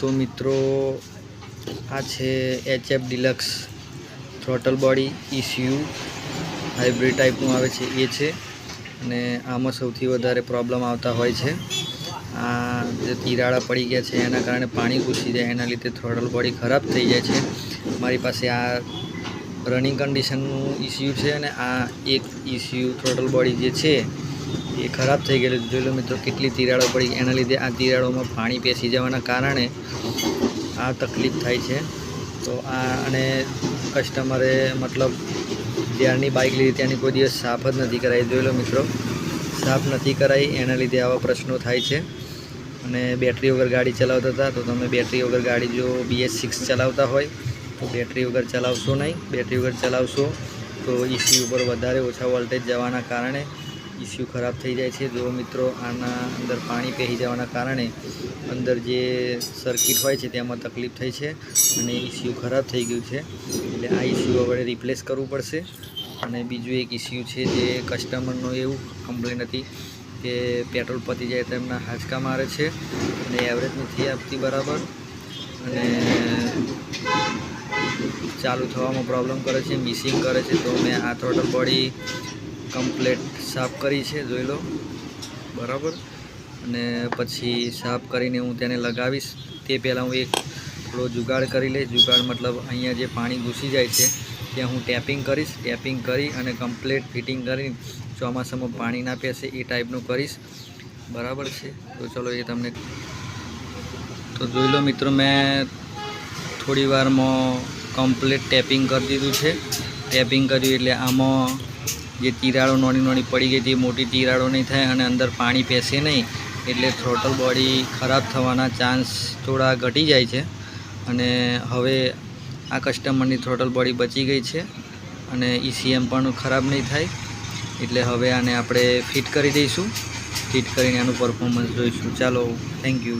તો મિત્રો, આ છે H F deluxe throttle body issue hybrid ટાઈપનું આવે છે, એ છે. અને આમાં સૌથી વધારે પ્રોબ્લેમ આવતા હોય છે. આ જે તિરાડા પડી ગયા છે, એના કારણે પાણી ઘૂસી જાય, એના લીધે થ્રોટલ બોડી ખરાબ થઈ જાય છે. મારી પાસે આ રનિંગ કન્ડિશનનું ઇસ્યુ છે અને આ એક ઇસ્યુ થ્રોટલ બોડી જે છે એ ખરાબ થઈ ગયેલું. જોઈ લો મિત્રો, કેટલી તિરાડો પડી. એના લીધે આ તિરાડોમાં પાણી પેસી જવાના કારણે આ તકલીફ થાય છે. તો આ અને કસ્ટમરે મતલબ ત્યારની બાઇક લીધી, ત્યાંની કોઈ દિવસ સાફ જ નથી કરાવી જોઈ લો મિત્રો, સાફ નથી કરાવી એના લીધે આવા પ્રશ્નો થાય છે. અને બેટરી વગર ગાડી ચલાવતા હતા, તો તમે બેટરી વગર ગાડી જો બીએસ સિક્સ ચલાવતા હોય, તો બેટરી વગર ચલાવશો નહીં. બેટરી વગર ચલાવશો તો ઇસ્યુ ઉપર વધારે ઓછા વોલ્ટેજ જવાના કારણે ઇસ્યુ ખરાબ થઈ જાય છે. જો મિત્રો આના અંદર પાણી પહેરી જવાના કારણે અંદર જે સર્કિટ હોય છે તેમાં તકલીફ થઈ છે અને ઇસ્યુ ખરાબ થઈ ગયું છે. એટલે આ ઇસ્યુ આપણે રિપ્લેસ કરવું પડશે. અને બીજું એક ઇસ્યુ છે જે કસ્ટમરનો એવું કમ્પ્લેન હતી કે પેટ્રોલ પતી જાય તો એમના હાચકા મારે છે અને એવરેજ નથી આપતી બરાબર. અને ચાલુ થવામાં પ્રોબ્લેમ કરે છે મિસિંગ કરે છે. તો મેં આ થ્રોટલ બોડી કમ્પ્લેટ સાફ કરી છે, જોઈ લો. બરાબર? અને પછી સાફ કરીને હું તેને લગાવીશ. તે પહેલાં હું એક થોડો જુગાડ કરી લઈશ. જુગાડ મતલબ અહીંયા જે પાણી ઘૂસી જાય છે, ત્યાં હું ટેપિંગ કરીશ. ટેપિંગ કરી અને કમ્પ્લેટ ફિટિંગ કરી ચોમાસામાં પાણી ના પેસે એ ટાઈપનું કરીશ. બરાબર છે? તો ચલો એ તમને તો જોઈ લો મિત્રો, મેં થોડી વારમાં કમ્પ્લેટ ટેપિંગ કરી દીધું છે. ટેપિંગ કર્યું એટલે આમાં જે તિરાડો નાની નાની પડી ગઈ હતી મોટી તિરાડો નહીં થાય અને અંદર પાણી પેસે નહીં, એટલે થ્રોટલ બોડી ખરાબ થવાના ચાન્સ થોડા ઘટી જાય છે. અને હવે આ કસ્ટમરની થ્રોટલ બોડી બચી ગઈ છે અને ઈસીએમ પણ ખરાબ નહીં થાય, એટલે હવે આને આપણે ફિટ કરી દઈશું. ફિટ કરીને આનું પરફોર્મન્સ જોઈશું. ચાલો થેન્ક યુ